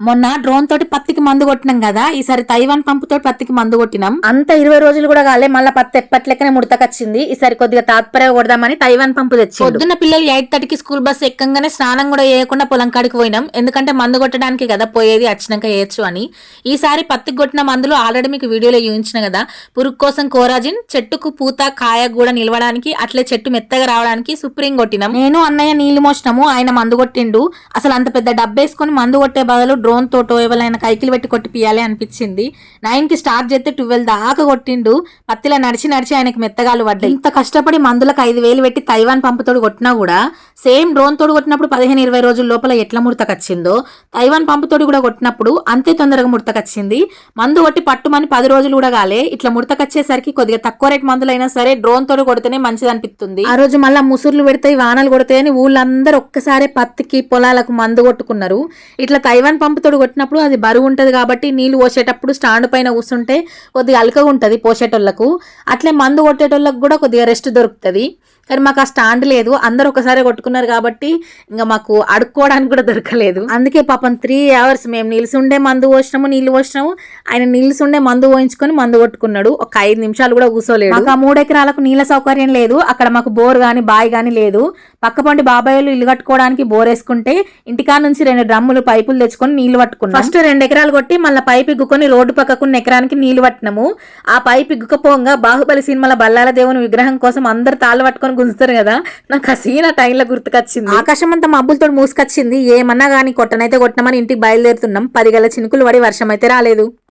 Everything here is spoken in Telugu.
మొన్న డ్రోన్ తోటి పత్తికి మందు కొట్టినాం కదా ఈసారి తైవాన్ పంపు తోటి పత్తికి మందు కొట్టినాం. అంత ఇరవై రోజులు కూడా కాలే మళ్ళీ పత్తి ఎప్పట్లెక్కనే ముడతకొచ్చింది. ఈసారి కొద్దిగా తాత్పర్య కొడదామని తైవాన్ పంపు తెచ్చి పొద్దున్న పిల్లలు ఎయిట్ థర్టీకి స్కూల్ బస్ ఎక్కంగానే స్నానం కూడా చేయకుండా పొలం కాడికి పోయినాం. ఎందుకంటే మందు కొట్టడానికి కదా పోయేది వచ్చినాక వేయచ్చు అని. ఈసారి పత్తికి కొట్టిన మందులు ఆల్రెడీ మీకు వీడియోలో చూపించిన కదా. పురుగు కోసం కోరాజిన్ చెట్టుకు పూత కాయ కూడా నిలవడానికి అట్లే చెట్టు మెత్తగా రావడానికి సుప్రీం కొట్టినాం. నేను అన్నయ్య నీళ్ళు మోసినాము ఆయన మందు కొట్టిండు. అసలు అంత పెద్ద డబ్బేసుకొని మందు కొట్టే బదులు డ్రోన్ తోటో ఎవరైనా కైకిలు పెట్టి కొట్టిపియాలి అనిపించింది. నైన్కి స్టార్ట్ చేస్తే ట్వెల్వ్ దాకా కొట్టిండు. పత్తిలో నడిచి నడిచి ఆయనకు మెత్తగాలు పడ్డాయి. ఇంత కష్టపడి మందులకు ఐదు వేలు పెట్టి తైవాన్ పంపుతోడు కొట్టినా కూడా సేమ్ డ్రోన్ తోడు కొట్టినప్పుడు పదిహేను ఇరవై రోజుల లోపల ఎట్లా ముడతకొచ్చిందో తైవాన్ పంపుతోడు కూడా కొట్టినప్పుడు అంతే తొందరగా ముడతకొచ్చింది మందు కొట్టి పట్టుమని పది రోజులు కూడా కాలే. ఇట్లా ముడతకొచ్చేసరికి కొద్దిగా తక్కువ రేట్ మందులైనా సరే డ్రోన్ తోడు కొడితేనే మంచిది అనిపిస్తుంది ఆ రోజు మళ్ళీ ముసుర్లు పెడతాయి వానలు కొడతాయని ఊళ్ళందరూ ఒక్కసారి పత్తికి పొలాలకు మందు కొట్టుకున్నారు. ఇట్లా తైవాన్ పంపుతోడు కొట్టినప్పుడు అది బరువు ఉంటుంది కాబట్టి నీళ్ళు పోసేటప్పుడు స్టాండ్ పైన కూర్చుంటే కొద్దిగా అలకగా ఉంటుంది పోసేటోళ్ళకు. అట్లే మందు కొట్టేటోళ్ళకు కూడా కొద్దిగా రెస్ట్ దొరుకుతుంది. కానీ మాకు ఆ స్టాండ్ లేదు. అందరు ఒకసారి కొట్టుకున్నారు కాబట్టి ఇంకా మాకు అడుక్కోవడానికి కూడా దొరకలేదు. అందుకే పాపం త్రీ అవర్స్ మేము నిలుసుండే మందు పోసినాము నీళ్ళు పోసినాము. ఆయన నిలుసుండే మందు పోయించుకొని మందు కొట్టుకున్నాడు. ఒక ఐదు నిమిషాలు కూడా కూర్చోలేదు. మాకు ఆ మూడు ఎకరాలకు నీళ్ళ సౌకర్యం లేదు. అక్కడ మాకు బోర్ గాని బావి గాని లేదు. పక్క పంటి బాబాయ్ వాళ్ళు ఇల్లు కట్టుకోవడానికి బోర్ వేసుకుంటే ఇంటికా నుంచి రెండు డ్రమ్ములు పైపులు తెచ్చుకొని నీళ్ళు పట్టుకున్నాం. ఫస్ట్ రెండు ఎకరాలు కొట్టి మళ్ళీ పైపు ఇగ్గుకొని రోడ్డు పక్కకున్న ఎకరానికి నీళ్ళు పట్టినాము. ఆ పైపు ఇగ్గుకపోగా బాహుబలి సినిమాల బల్లాల దేవుని విగ్రహం కోసం అందరు తాళ్ళు పట్టుకొని గుంజుతారు కదా? నాకు ఆ సీన్ ఆ టైంలో గుర్తుకొచ్చింది. ఆకాశం అంతా మబ్బులతో మూసుకొచ్చింది. ఏమన్నా కానీ కొట్టనైతే కొట్టమని ఇంటికి బయలుదేరుతున్నాం. పది గల చినుకులు పడి వర్షం అయితే రాలేదు.